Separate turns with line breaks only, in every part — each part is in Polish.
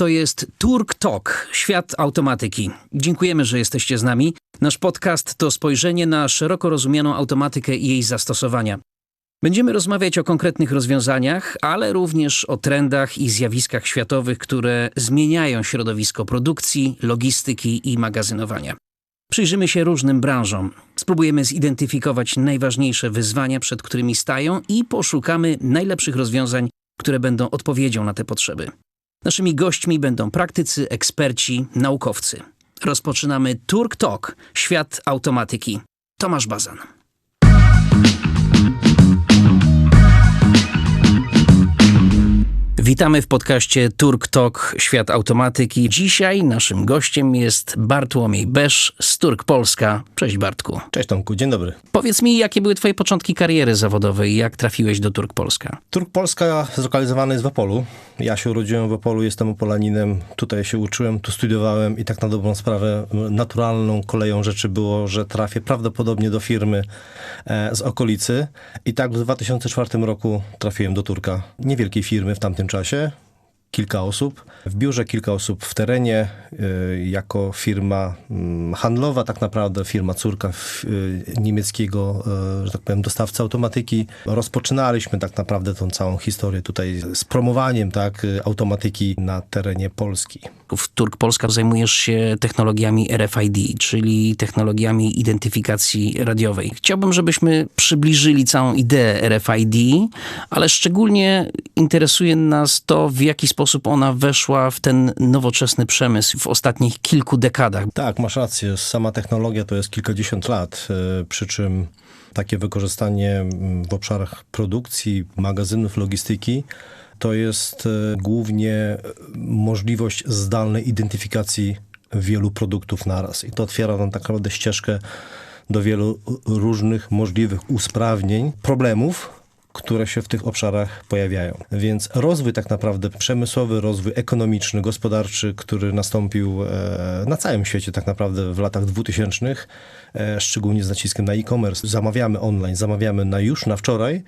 To jest Turk Talk, świat automatyki. Dziękujemy, że jesteście z nami. Nasz podcast to spojrzenie na szeroko rozumianą automatykę i jej zastosowania. Będziemy rozmawiać o konkretnych rozwiązaniach, ale również o trendach i zjawiskach światowych, które zmieniają środowisko produkcji, logistyki i magazynowania. Przyjrzymy się różnym branżom, spróbujemy zidentyfikować najważniejsze wyzwania, przed którymi stają i poszukamy najlepszych rozwiązań, które będą odpowiedzią na te potrzeby. Naszymi gośćmi będą praktycy, eksperci, naukowcy. Rozpoczynamy Turk Talk, świat automatyki. Tomasz Bazan. Witamy w podcaście Turk Talk Świat Automatyki. Dzisiaj naszym gościem jest Bartłomiej Besz z Turk Polska. Cześć Bartku.
Cześć Tomku, dzień dobry.
Powiedz mi, jakie były twoje początki kariery zawodowej i jak trafiłeś do Turk Polska?
Turk Polska zlokalizowany jest w Opolu. Ja się urodziłem w Opolu, jestem opolaninem. Tutaj się uczyłem, tu studiowałem i tak na dobrą sprawę naturalną koleją rzeczy było, że trafię prawdopodobnie do firmy e, z okolicy. I tak w 2004 roku trafiłem do Turka. Niewielkiej firmy w tamtym czasie, kilka osób. W biurze kilka osób w terenie, y, jako firma mm, handlowa, tak naprawdę firma córka y, niemieckiego, y, że tak powiem, dostawcy automatyki. Rozpoczynaliśmy tak naprawdę tą całą historię tutaj z promowaniem tak, automatyki na terenie Polski.
W Turk Polska zajmujesz się technologiami RFID, czyli technologiami identyfikacji radiowej. Chciałbym, żebyśmy przybliżyli całą ideę RFID, ale szczególnie interesuje nas to, w jaki sposób ona weszła w ten nowoczesny przemysł w ostatnich kilku dekadach.
Tak, masz rację. Sama technologia to jest kilkadziesiąt lat, przy czym takie wykorzystanie w obszarach produkcji, magazynów, logistyki to jest e, głównie możliwość zdalnej identyfikacji wielu produktów naraz. I to otwiera nam tak naprawdę ścieżkę do wielu różnych możliwych usprawnień, problemów, które się w tych obszarach pojawiają. Więc rozwój tak naprawdę przemysłowy, rozwój ekonomiczny, gospodarczy, który nastąpił e, na całym świecie tak naprawdę w latach 2000, e, szczególnie z naciskiem na e-commerce, zamawiamy online, zamawiamy na już, na wczoraj,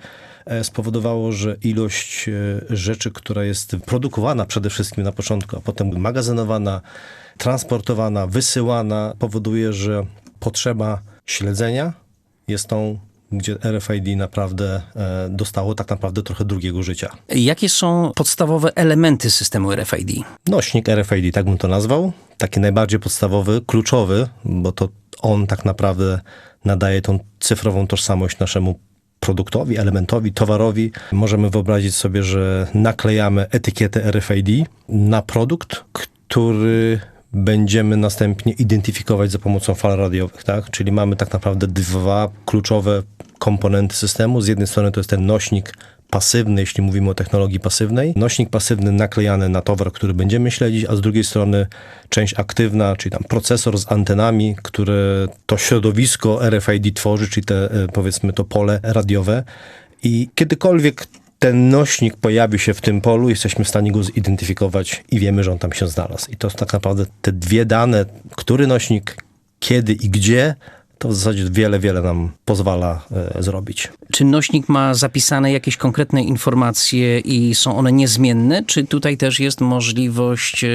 e, spowodowało, że ilość rzeczy, która jest produkowana przede wszystkim na początku, a potem magazynowana, transportowana, wysyłana, powoduje, że potrzeba śledzenia jest tą gdzie RFID naprawdę e, dostało tak naprawdę trochę drugiego życia.
Jakie są podstawowe elementy systemu RFID?
Nośnik RFID, tak bym to nazwał. Taki najbardziej podstawowy, kluczowy, bo to on tak naprawdę nadaje tą cyfrową tożsamość naszemu produktowi, elementowi, towarowi. Możemy wyobrazić sobie, że naklejamy etykietę RFID na produkt, który będziemy następnie identyfikować za pomocą fal radiowych, tak? Czyli mamy tak naprawdę dwa kluczowe komponenty systemu. Z jednej strony to jest ten nośnik pasywny, jeśli mówimy o technologii pasywnej. Nośnik pasywny naklejany na towar, który będziemy śledzić, a z drugiej strony część aktywna, czyli tam procesor z antenami, które to środowisko RFID tworzy, czyli te, e, powiedzmy to pole radiowe. I kiedykolwiek ten nośnik pojawił się w tym polu, jesteśmy w stanie go zidentyfikować i wiemy, że on tam się znalazł. I to tak naprawdę te dwie dane, który nośnik, kiedy i gdzie, to w zasadzie wiele, wiele nam pozwala e, zrobić.
Czy nośnik ma zapisane jakieś konkretne informacje i są one niezmienne, czy tutaj też jest możliwość e,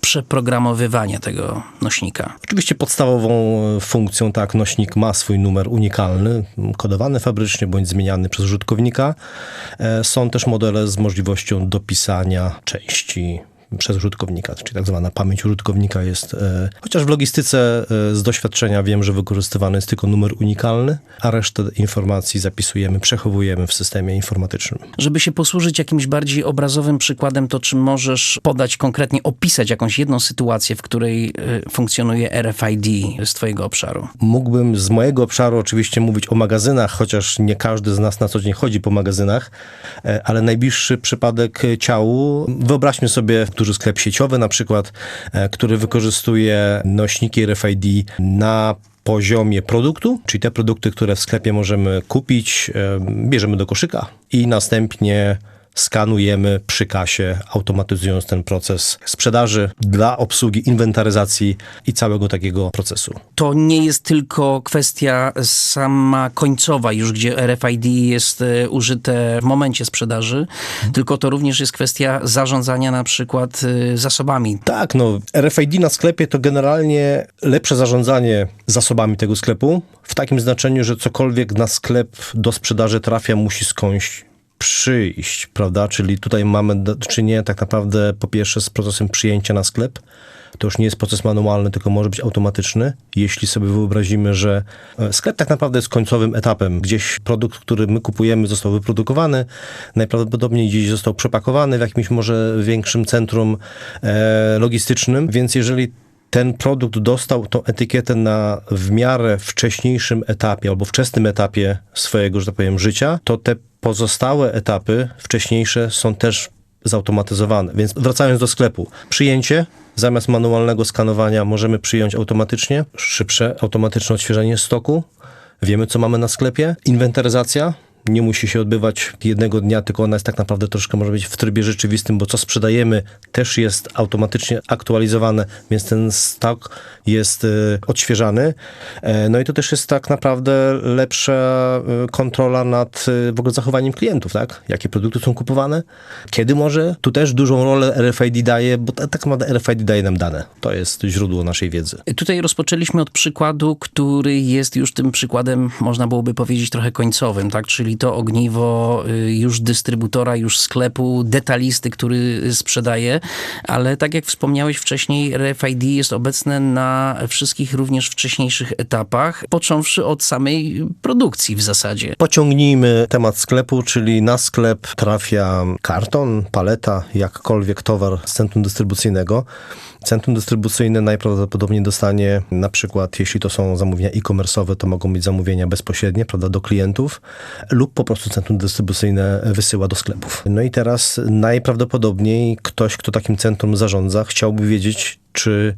przeprogramowywania tego nośnika?
Oczywiście podstawową e, funkcją, tak, nośnik ma swój numer unikalny, kodowany fabrycznie bądź zmieniany przez użytkownika. E, są też modele z możliwością dopisania części przez użytkownika, czyli tak zwana pamięć użytkownika jest, e, chociaż w logistyce e, z doświadczenia wiem, że wykorzystywany jest tylko numer unikalny, a resztę informacji zapisujemy, przechowujemy w systemie informatycznym.
Żeby się posłużyć jakimś bardziej obrazowym przykładem, to czy możesz podać konkretnie, opisać jakąś jedną sytuację, w której e, funkcjonuje RFID z twojego obszaru?
Mógłbym z mojego obszaru oczywiście mówić o magazynach, chociaż nie każdy z nas na co dzień chodzi po magazynach, ale najbliższy przypadek ciału, wyobraźmy sobie duży sklep sieciowy na przykład, e, który wykorzystuje nośniki RFID na poziomie produktu, czyli te produkty, które w sklepie możemy kupić, e, bierzemy do koszyka i następnie skanujemy przy kasie, automatyzując ten proces sprzedaży dla obsługi inwentaryzacji i całego takiego procesu.
To nie jest tylko kwestia sama końcowa, już gdzie RFID jest e, użyte w momencie sprzedaży, tylko to również jest kwestia zarządzania na przykład e, zasobami.
Tak, no RFID na sklepie to generalnie lepsze zarządzanie zasobami tego sklepu, w takim znaczeniu, że cokolwiek na sklep do sprzedaży trafia, musi skądś przyjść, prawda? Czyli tutaj mamy do czynienia tak naprawdę po pierwsze z procesem przyjęcia na sklep. To już nie jest proces manualny, tylko może być automatyczny. Jeśli sobie wyobrazimy, że e, sklep tak naprawdę jest końcowym etapem. Gdzieś produkt, który my kupujemy, został wyprodukowany, najprawdopodobniej gdzieś został przepakowany w jakimś może większym centrum e, logistycznym, więc jeżeli ten produkt dostał tą etykietę na w miarę wcześniejszym etapie albo wczesnym etapie swojego, że tak powiem, życia, to te pozostałe etapy wcześniejsze są też zautomatyzowane. Więc wracając do sklepu, przyjęcie zamiast manualnego skanowania możemy przyjąć automatycznie, szybsze automatyczne odświeżenie stoku. Wiemy, co mamy na sklepie. Inwentaryzacja, nie musi się odbywać jednego dnia, tylko ona jest tak naprawdę troszkę może być w trybie rzeczywistym, bo co sprzedajemy też jest automatycznie aktualizowane, więc ten stok jest y, odświeżany. E, no i to też jest tak naprawdę lepsza y, kontrola nad w ogóle zachowaniem klientów, tak? Jakie produkty są kupowane, kiedy może. Tu też dużą rolę RFID daje, bo ta- tak naprawdę RFID daje nam dane. To jest źródło naszej wiedzy.
Tutaj rozpoczęliśmy od przykładu, który jest już tym przykładem, można byłoby powiedzieć, trochę końcowym, tak? Czyli to ogniwo y, już dystrybutora, już sklepu, detalisty, który sprzedaje, ale tak jak wspomniałeś wcześniej, RFID jest obecne na wszystkich również wcześniejszych etapach, począwszy od samej produkcji w zasadzie.
Pociągnijmy temat sklepu, czyli na sklep trafia karton, paleta, jakkolwiek towar z centrum dystrybucyjnego. Centrum dystrybucyjne najprawdopodobniej dostanie na przykład, jeśli to są zamówienia e-commerce'owe, to mogą być zamówienia bezpośrednie, prawda, do klientów, lub po prostu centrum dystrybucyjne wysyła do sklepów. No i teraz najprawdopodobniej ktoś, kto takim centrum zarządza, chciałby wiedzieć, czy,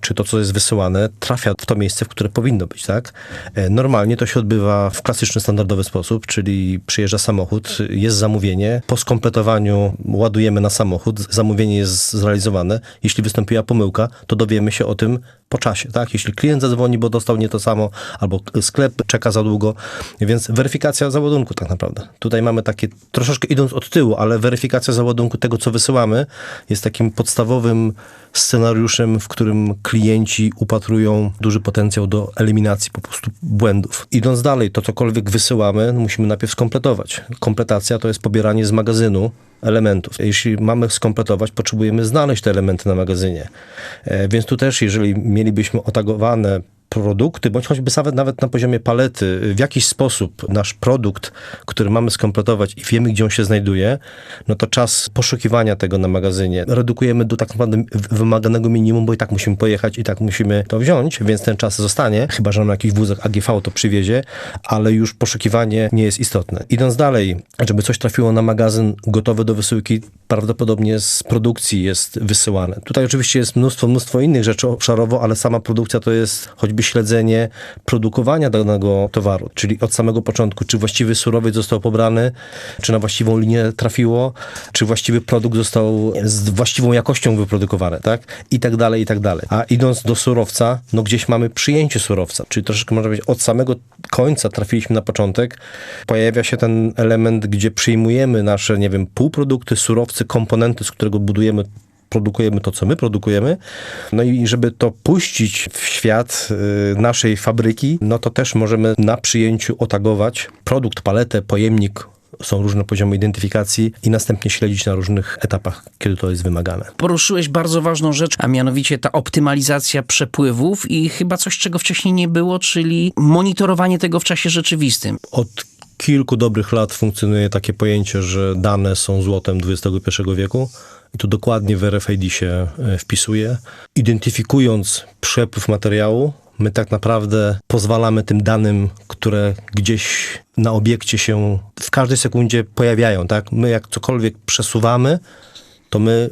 czy to, co jest wysyłane, trafia w to miejsce, w które powinno być, tak? E, Normalnie to się odbywa w klasyczny, standardowy sposób, czyli przyjeżdża samochód, jest zamówienie, po skompletowaniu ładujemy na samochód, zamówienie jest zrealizowane. Jeśli wystąpiła pomyłka, to dowiemy się o tym po czasie, tak? Jeśli klient zadzwoni, bo dostał nie to samo, albo sklep czeka za długo, więc weryfikacja załadunku tak naprawdę. Tutaj mamy takie, troszeczkę idąc od tyłu, ale weryfikacja załadunku tego, co wysyłamy, jest takim podstawowym scenariuszem, w którym klienci upatrują duży potencjał do eliminacji po prostu błędów. Idąc dalej, to cokolwiek wysyłamy, musimy najpierw skompletować. Kompletacja to jest pobieranie z magazynu elementów. Jeśli mamy skompletować, potrzebujemy znaleźć te elementy na magazynie. E, Więc tu też, jeżeli mielibyśmy otagowane produkty, bądź choćby nawet, na poziomie palety, w jakiś sposób nasz produkt, który mamy skompletować i wiemy, gdzie on się znajduje, no to czas poszukiwania tego na magazynie redukujemy do tak naprawdę wymaganego minimum, bo i tak musimy pojechać i tak musimy to wziąć, więc ten czas zostanie, chyba, że nam jakiś wózek AGV to przywiezie, ale już poszukiwanie nie jest istotne. Idąc dalej, żeby coś trafiło na magazyn gotowe do wysyłki, prawdopodobnie z produkcji jest wysyłane. Tutaj oczywiście jest mnóstwo, mnóstwo innych rzeczy obszarowo, ale sama produkcja to jest choćby śledzenie produkowania danego towaru, czyli od samego początku, czy właściwy surowiec został pobrany, czy na właściwą linię trafiło, czy właściwy produkt został z właściwą jakością wyprodukowany, tak? I tak dalej, i tak dalej. A idąc do surowca, no gdzieś mamy przyjęcie surowca, czyli troszeczkę można powiedzieć od samego końca trafiliśmy na początek, pojawia się ten element, gdzie przyjmujemy nasze, nie wiem, półprodukty, surowce, komponenty, z którego budujemy produkujemy to, co my produkujemy. No i żeby to puścić w świat y, naszej fabryki, no to też możemy na przyjęciu otagować produkt, paletę, pojemnik. Są różne poziomy identyfikacji i następnie śledzić na różnych etapach, kiedy to jest wymagane.
Poruszyłeś bardzo ważną rzecz, a mianowicie ta optymalizacja przepływów i chyba coś, czego wcześniej nie było, czyli monitorowanie tego w czasie rzeczywistym.
Od kilku dobrych lat funkcjonuje takie pojęcie, że dane są złotem XXI wieku. I tu dokładnie w RFID się e, wpisuje. Identyfikując przepływ materiału, my tak naprawdę pozwalamy tym danym, które gdzieś na obiekcie się w każdej sekundzie pojawiają. Tak? My jak cokolwiek przesuwamy, to my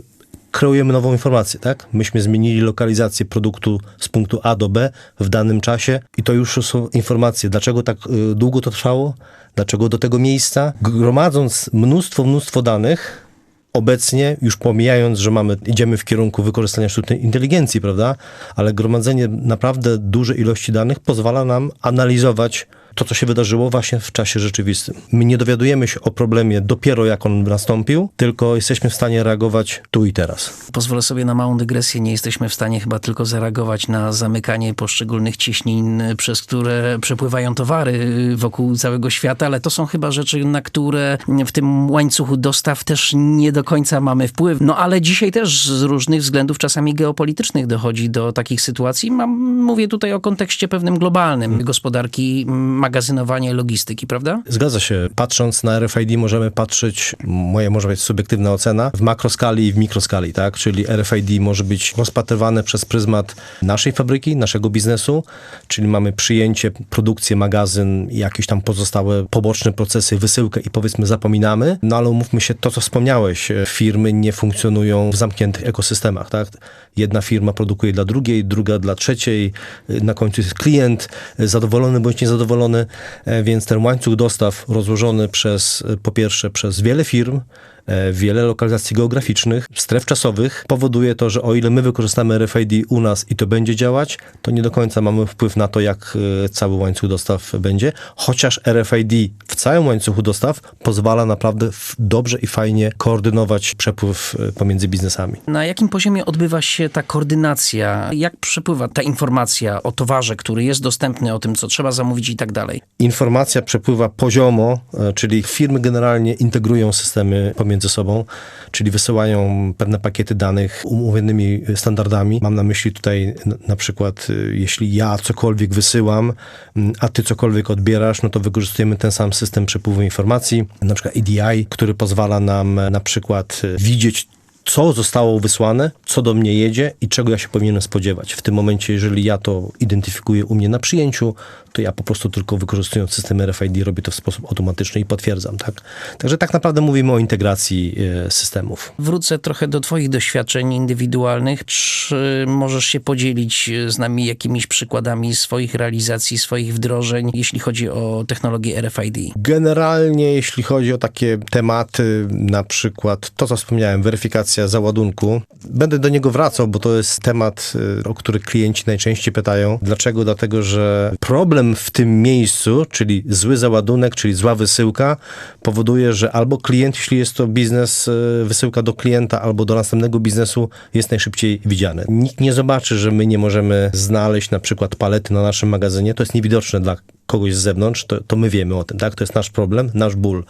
kreujemy nową informację, tak? Myśmy zmienili lokalizację produktu z punktu A do B w danym czasie i to już są informacje, dlaczego tak y, długo to trwało, dlaczego do tego miejsca. Gromadząc mnóstwo, mnóstwo danych, obecnie, już pomijając, że mamy, idziemy w kierunku wykorzystania sztucznej inteligencji, prawda? Ale gromadzenie naprawdę dużej ilości danych pozwala nam analizować to, co się wydarzyło właśnie w czasie rzeczywistym. My nie dowiadujemy się o problemie dopiero jak on nastąpił, tylko jesteśmy w stanie reagować tu i teraz.
Pozwolę sobie na małą dygresję. Nie jesteśmy w stanie chyba tylko zareagować na zamykanie poszczególnych cieśnin, przez które przepływają towary wokół całego świata, ale to są chyba rzeczy, na które w tym łańcuchu dostaw też nie do końca mamy wpływ. No ale dzisiaj też z różnych względów, czasami geopolitycznych, dochodzi do takich sytuacji. Mam, mówię tutaj o kontekście pewnym globalnym gospodarki magazynowania i logistyki, prawda?
Zgadza się. Patrząc na RFID możemy patrzeć, moja może być subiektywna ocena, w makroskali i w mikroskali, tak? Czyli RFID może być rozpatrywane przez pryzmat naszej fabryki, naszego biznesu, czyli mamy przyjęcie, produkcję, magazyn, jakieś tam pozostałe poboczne procesy, wysyłkę i powiedzmy zapominamy, no ale umówmy się, to co wspomniałeś, firmy nie funkcjonują w zamkniętych ekosystemach, tak? Jedna firma produkuje dla drugiej, druga dla trzeciej, na końcu jest klient zadowolony bądź niezadowolony, więc ten łańcuch dostaw rozłożony przez, po pierwsze, przez wiele firm, wiele lokalizacji geograficznych, stref czasowych powoduje to, że o ile my wykorzystamy RFID u nas i to będzie działać, to nie do końca mamy wpływ na to, jak cały łańcuch dostaw będzie, chociaż RFID w całym łańcuchu dostaw pozwala naprawdę dobrze i fajnie koordynować przepływ pomiędzy biznesami.
Na jakim poziomie odbywa się ta koordynacja? Jak przepływa ta informacja o towarze, który jest dostępny, o tym, co trzeba zamówić i tak dalej?
Informacja przepływa poziomo, czyli firmy generalnie integrują systemy pomiędzy między sobą, czyli wysyłają pewne pakiety danych umówionymi standardami. Mam na myśli tutaj na przykład, jeśli ja cokolwiek wysyłam, a ty cokolwiek odbierasz, no to wykorzystujemy ten sam system przepływu informacji, na przykład EDI, który pozwala nam na przykład widzieć co zostało wysłane, co do mnie jedzie i czego ja się powinienem spodziewać. W tym momencie, jeżeli ja to identyfikuję u mnie na przyjęciu, to ja po prostu tylko wykorzystując system RFID robię to w sposób automatyczny i potwierdzam, tak? Także tak naprawdę mówimy o integracji e, systemów.
Wrócę trochę do twoich doświadczeń indywidualnych. Czy możesz się podzielić z nami jakimiś przykładami swoich realizacji, swoich wdrożeń, jeśli chodzi o technologię RFID?
Generalnie, jeśli chodzi o takie tematy, na przykład to, co wspomniałem, weryfikacja załadunku. Będę do niego wracał, bo to jest temat, y, o który klienci najczęściej pytają. Dlaczego? Dlatego, że problem w tym miejscu, czyli zły załadunek, czyli zła wysyłka, powoduje, że albo klient, jeśli jest to biznes, y, wysyłka do klienta, albo do następnego biznesu, jest najszybciej widziany. Nikt nie zobaczy, że my nie możemy znaleźć na przykład palety na naszym magazynie. To jest niewidoczne dla kogoś z zewnątrz, to, to my wiemy o tym, tak? To jest nasz problem, nasz ból.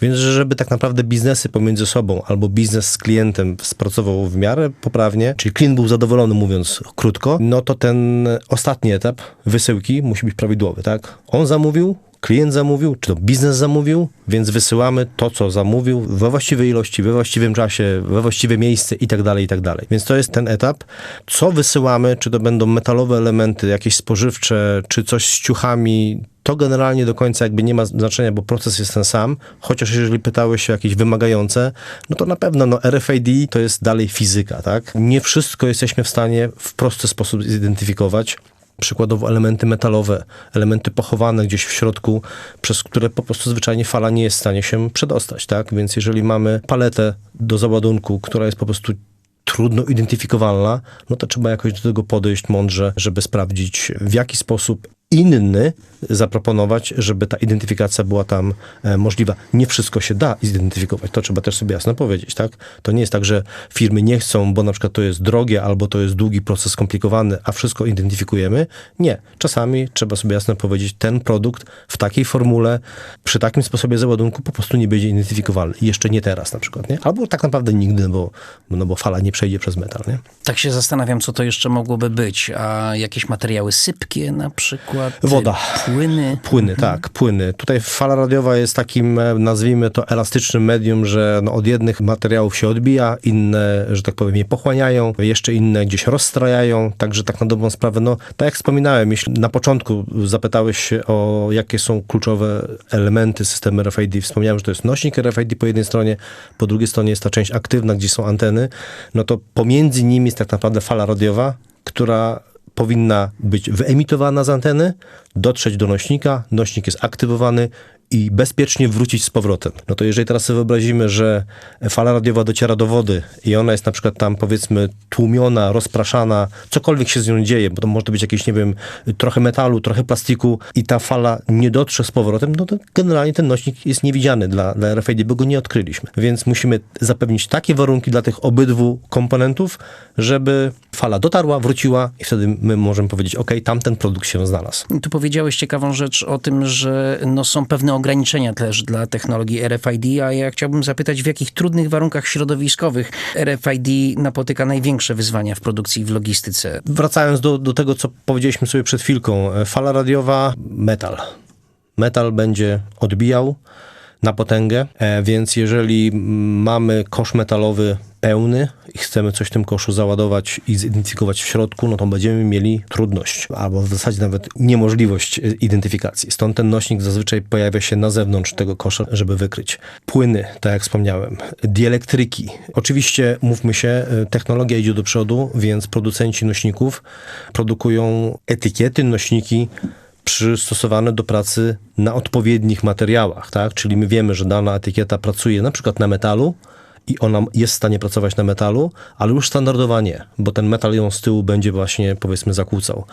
Więc żeby tak naprawdę biznesy pomiędzy sobą albo biznes z klientem spracował w miarę poprawnie, czyli klient był zadowolony, mówiąc krótko, no to ten ostatni etap wysyłki musi być prawidłowy, tak? On zamówił, klient zamówił, czy to biznes zamówił, więc wysyłamy to, co zamówił we właściwej ilości, we właściwym czasie, we właściwe miejsce i tak dalej, i tak dalej. Więc to jest ten etap. Co wysyłamy, czy to będą metalowe elementy, jakieś spożywcze, czy coś z ciuchami, to generalnie do końca jakby nie ma znaczenia, bo proces jest ten sam, chociaż jeżeli pytałeś się jakieś wymagające, no to na pewno no RFID to jest dalej fizyka, tak? Nie wszystko jesteśmy w stanie w prosty sposób zidentyfikować. Przykładowo elementy metalowe, elementy pochowane gdzieś w środku, przez które po prostu zwyczajnie fala nie jest w stanie się przedostać, tak? Więc jeżeli mamy paletę do załadunku, która jest po prostu trudno identyfikowalna, no to trzeba jakoś do tego podejść mądrze, żeby sprawdzić w jaki sposób inny zaproponować, żeby ta identyfikacja była tam e, możliwa. Nie wszystko się da zidentyfikować, to trzeba też sobie jasno powiedzieć, tak? To nie jest tak, że firmy nie chcą, bo na przykład to jest drogie, albo to jest długi proces, skomplikowany, a wszystko identyfikujemy. Nie. Czasami trzeba sobie jasno powiedzieć, ten produkt w takiej formule, przy takim sposobie załadunku po prostu nie będzie identyfikowalny. Jeszcze nie teraz na przykład, nie? Albo tak naprawdę nigdy, bo, no bo fala nie przejdzie przez metal, nie?
Tak się zastanawiam, co to jeszcze mogłoby być. A jakieś materiały sypkie na przykład? Przykład
Woda.
płyny.
Płyny, tak, płyny. Tutaj fala radiowa jest takim, e, nazwijmy to, elastycznym medium, że no, od jednych materiałów się odbija, inne, że tak powiem, je pochłaniają, jeszcze inne gdzieś rozstrajają, także tak na dobrą sprawę, no, tak jak wspominałem, jeśli na początku zapytałeś się o jakie są kluczowe elementy systemu RFID, wspomniałem, że to jest nośnik RFID po jednej stronie, po drugiej stronie jest ta część aktywna, gdzie są anteny, no to pomiędzy nimi jest tak naprawdę fala radiowa, która powinna być wyemitowana z anteny, dotrzeć do nośnika, nośnik jest aktywowany i bezpiecznie wrócić z powrotem. No to jeżeli teraz sobie wyobrazimy, że fala radiowa dociera do wody i ona jest na przykład tam powiedzmy tłumiona, rozpraszana, cokolwiek się z nią dzieje, bo to może być jakieś, nie wiem, trochę metalu, trochę plastiku i ta fala nie dotrze z powrotem, no to generalnie ten nośnik jest niewidziany dla, dla RFID, bo go nie odkryliśmy. Więc musimy zapewnić takie warunki dla tych obydwu komponentów, żeby fala dotarła, wróciła i wtedy my możemy powiedzieć, ok, tamten produkt się znalazł.
Tu powiedziałeś ciekawą rzecz o tym, że no, są pewne ograniczenia też dla technologii RFID, a ja chciałbym zapytać, w jakich trudnych warunkach środowiskowych RFID napotyka największe wyzwania w produkcji i w logistyce?
Wracając do, do tego, co powiedzieliśmy sobie przed chwilką, e, fala radiowa, metal. Metal będzie odbijał na potęgę, e, więc jeżeli mamy kosz metalowy pełny i chcemy coś w tym koszu załadować i zidentyfikować w środku, no to będziemy mieli trudność, albo w zasadzie nawet niemożliwość e, identyfikacji. Stąd ten nośnik zazwyczaj pojawia się na zewnątrz tego kosza, żeby wykryć. Płyny, tak jak wspomniałem, dielektryki. Oczywiście, mówmy się, e, technologia idzie do przodu, więc producenci nośników produkują etykiety, nośniki przystosowane do pracy na odpowiednich materiałach, tak? Czyli my wiemy, że dana etykieta pracuje na przykład na metalu i ona jest w stanie pracować na metalu, ale już standardowa nie, bo ten metal ją z tyłu będzie właśnie powiedzmy zakłócał.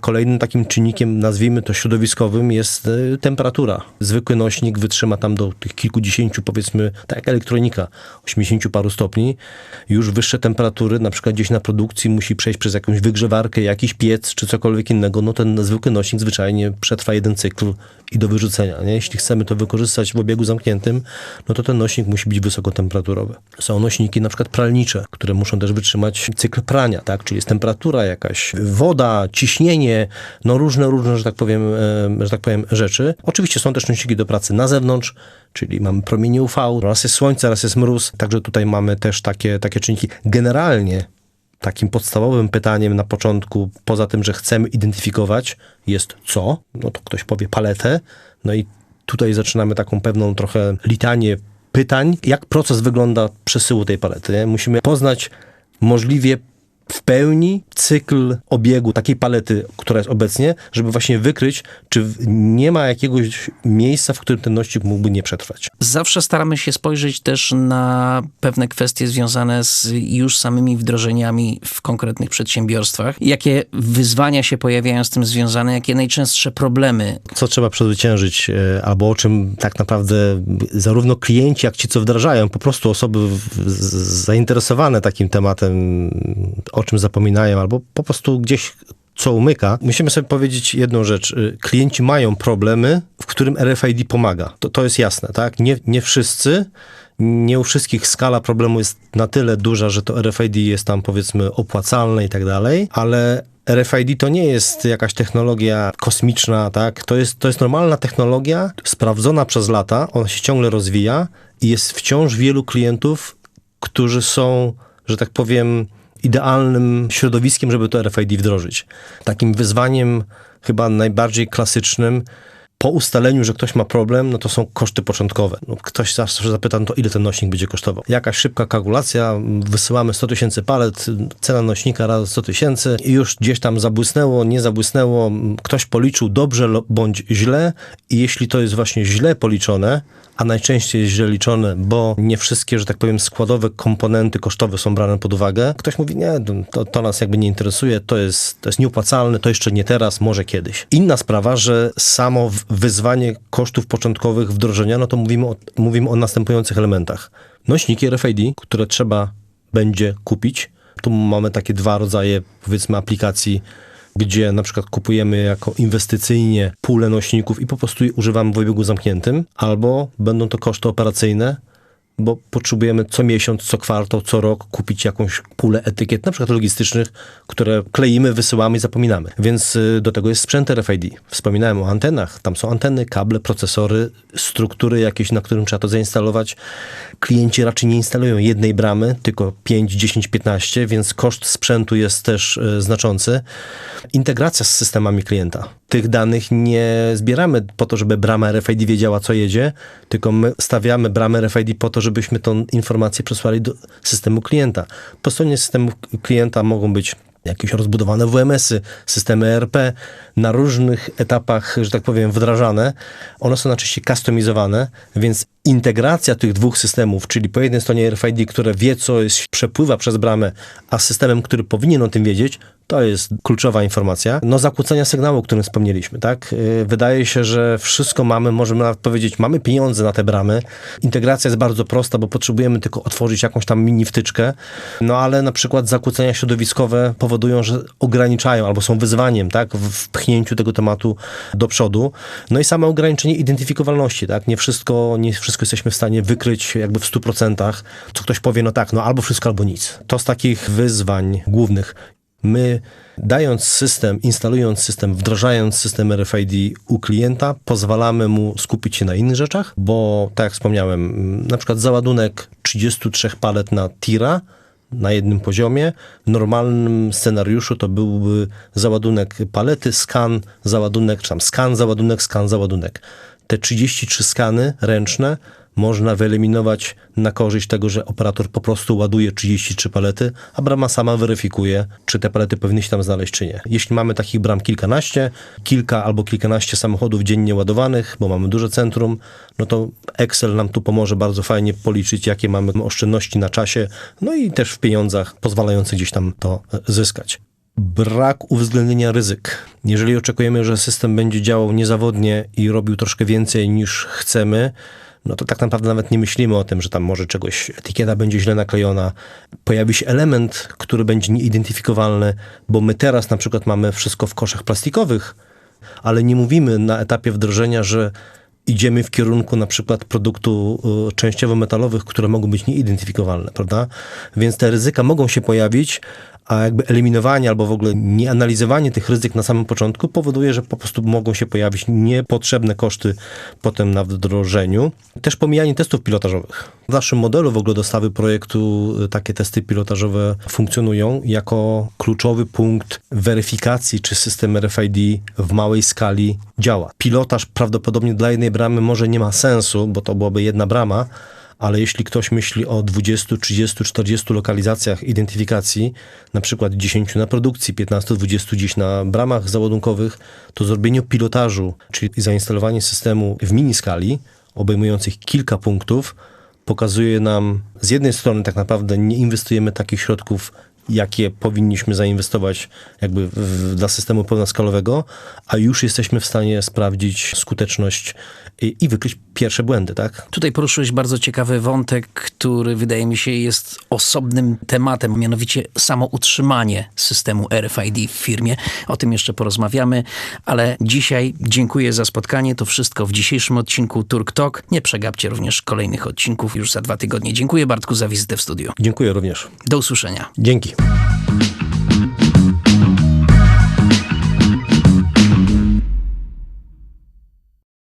Kolejnym takim czynnikiem, nazwijmy to środowiskowym, jest y, temperatura. Zwykły nośnik wytrzyma tam do tych kilkudziesięciu, powiedzmy, tak jak elektronika, 80 paru stopni. Już wyższe temperatury, na przykład gdzieś na produkcji musi przejść przez jakąś wygrzewarkę, jakiś piec czy cokolwiek innego, no ten zwykły nośnik zwyczajnie przetrwa jeden cykl i do wyrzucenia. Nie? Jeśli chcemy to wykorzystać w obiegu zamkniętym, no to ten nośnik musi być wysokotemperaturowy. Są nośniki na przykład pralnicze, które muszą też wytrzymać cykl prania, tak? Czyli jest temperatura jakaś, woda, ciśnienie, no różne, różne, że tak powiem, że tak powiem, rzeczy. Oczywiście są też nośniki do pracy na zewnątrz, czyli mamy promienie UV, raz jest słońce, raz jest mróz, także tutaj mamy też takie, takie czynniki. Generalnie takim podstawowym pytaniem na początku, poza tym, że chcemy identyfikować, jest co? No to ktoś powie paletę, no i tutaj zaczynamy taką pewną trochę litanię pytań, jak proces wygląda przesyłu tej palety. Musimy poznać możliwie w pełni cykl obiegu takiej palety, która jest obecnie, żeby właśnie wykryć, czy nie ma jakiegoś miejsca, w którym ten nośnik mógłby nie przetrwać.
Zawsze staramy się spojrzeć też na pewne kwestie związane z już samymi wdrożeniami w konkretnych przedsiębiorstwach. Jakie wyzwania się pojawiają z tym związane, jakie najczęstsze problemy?
Co trzeba przezwyciężyć, e, albo o czym tak naprawdę zarówno klienci, jak ci, co wdrażają, po prostu osoby zainteresowane takim tematem, o czym zapominają, albo po prostu gdzieś co umyka, musimy sobie powiedzieć jedną rzecz. Y, Klienci mają problemy, w którym RFID pomaga. To, to jest jasne, tak? Nie, nie wszyscy, nie u wszystkich skala problemu jest na tyle duża, że to RFID jest tam powiedzmy opłacalne i tak dalej, ale RFID to nie jest jakaś technologia kosmiczna, tak? To jest, to jest normalna technologia, sprawdzona przez lata, ona się ciągle rozwija i jest wciąż wielu klientów, którzy są, że tak powiem, idealnym środowiskiem, żeby to RFID wdrożyć. Takim wyzwaniem chyba najbardziej klasycznym po ustaleniu, że ktoś ma problem, no to są koszty początkowe. No ktoś zawsze zapyta, no to ile ten nośnik będzie kosztował? Jakaś szybka kalkulacja, wysyłamy 100 tysięcy palet, cena nośnika razy 100 tysięcy i już gdzieś tam zabłysnęło, nie zabłysnęło, ktoś policzył dobrze bądź źle i jeśli to jest właśnie źle policzone, a najczęściej źle liczone, bo nie wszystkie, że tak powiem, składowe komponenty kosztowe są brane pod uwagę. Ktoś mówi, nie, to, to nas jakby nie interesuje, to jest, to jest nieopłacalne, to jeszcze nie teraz, może kiedyś. Inna sprawa, że samo wyzwanie kosztów początkowych wdrożenia, no to mówimy o, mówimy o następujących elementach. Nośniki RFID, które trzeba będzie kupić. Tu mamy takie dwa rodzaje, powiedzmy, aplikacji gdzie na przykład kupujemy jako inwestycyjnie pulę nośników i po prostu używamy w obiegu zamkniętym, albo będą to koszty operacyjne, bo potrzebujemy co miesiąc, co kwartał, co rok kupić jakąś pulę etykiet, na przykład logistycznych, które kleimy, wysyłamy i zapominamy. Więc y, do tego jest sprzęt RFID. Wspominałem o antenach. Tam są anteny, kable, procesory, struktury jakieś, na którym trzeba to zainstalować. Klienci raczej nie instalują jednej bramy, tylko 5, 10, 15, więc koszt sprzętu jest też y, znaczący. Integracja z systemami klienta. Tych danych nie zbieramy po to, żeby brama RFID wiedziała, co jedzie, tylko my stawiamy bramę RFID po to, żebyśmy tą informację przesłali do systemu klienta. Po stronie systemu klienta mogą być jakieś rozbudowane WMS-y, systemy ERP na różnych etapach, że tak powiem, wdrażane. One są oczywiście customizowane, więc integracja tych dwóch systemów, czyli po jednej stronie RFID, które wie, co jest, przepływa przez bramę, a systemem, który powinien o tym wiedzieć, to jest kluczowa informacja. No zakłócenia sygnału, o którym wspomnieliśmy, tak? Yy, Wydaje się, że wszystko mamy, możemy nawet powiedzieć, mamy pieniądze na te bramy. Integracja jest bardzo prosta, bo potrzebujemy tylko otworzyć jakąś tam mini wtyczkę, no ale na przykład zakłócenia środowiskowe powodują, że ograniczają albo są wyzwaniem, tak? W pchnięciu tego tematu do przodu. No i samo ograniczenie identyfikowalności, tak? Nie wszystko, nie wszystko jesteśmy w stanie wykryć jakby w 100%. Co ktoś powie, no tak, no albo wszystko, albo nic. To z takich wyzwań głównych My, dając system, instalując system, wdrażając system RFID u klienta, pozwalamy mu skupić się na innych rzeczach, bo tak jak wspomniałem, na przykład załadunek 33 palet na tira na jednym poziomie. W normalnym scenariuszu to byłby załadunek palety, skan, załadunek, czy tam skan, załadunek, skan, załadunek. Te 33 skany ręczne można wyeliminować na korzyść tego, że operator po prostu ładuje 33 palety, a brama sama weryfikuje, czy te palety powinny się tam znaleźć, czy nie. Jeśli mamy takich bram kilkanaście, kilka albo kilkanaście samochodów dziennie ładowanych, bo mamy duże centrum, no to Excel nam tu pomoże bardzo fajnie policzyć, jakie mamy oszczędności na czasie, no i też w pieniądzach pozwalających gdzieś tam to e, zyskać brak uwzględnienia ryzyk. Jeżeli oczekujemy, że system będzie działał niezawodnie i robił troszkę więcej niż chcemy, no to tak naprawdę nawet nie myślimy o tym, że tam może czegoś, etykieta będzie źle naklejona. Pojawi się element, który będzie nieidentyfikowalny, bo my teraz na przykład mamy wszystko w koszach plastikowych, ale nie mówimy na etapie wdrożenia, że idziemy w kierunku na przykład produktu y, częściowo metalowych, które mogą być nieidentyfikowalne, prawda? Więc te ryzyka mogą się pojawić, a jakby eliminowanie albo w ogóle nieanalizowanie tych ryzyk na samym początku powoduje, że po prostu mogą się pojawić niepotrzebne koszty potem na wdrożeniu. Też pomijanie testów pilotażowych. W naszym modelu w ogóle dostawy projektu y, takie testy pilotażowe funkcjonują jako kluczowy punkt weryfikacji, czy system RFID w małej skali działa. Pilotaż prawdopodobnie dla jednej bramy może nie ma sensu, bo to byłaby jedna brama, ale jeśli ktoś myśli o 20, 30, 40 lokalizacjach identyfikacji, na przykład 10 na produkcji, 15, 20 gdzieś na bramach załadunkowych, to zrobienie pilotażu, czyli zainstalowanie systemu w mini skali, obejmujących kilka punktów, pokazuje nam z jednej strony tak naprawdę nie inwestujemy takich środków, jakie powinniśmy zainwestować jakby w, dla systemu pełnoskalowego, a już jesteśmy w stanie sprawdzić skuteczność i, i wykryć pierwsze błędy, tak?
Tutaj poruszyłeś bardzo ciekawy wątek, który wydaje mi się jest osobnym tematem, mianowicie samo utrzymanie systemu RFID w firmie. O tym jeszcze porozmawiamy, ale dzisiaj dziękuję za spotkanie. To wszystko w dzisiejszym odcinku Turk Talk. Nie przegapcie również kolejnych odcinków już za dwa tygodnie. Dziękuję Bartku za wizytę w studiu.
Dziękuję również.
Do usłyszenia.
Dzięki.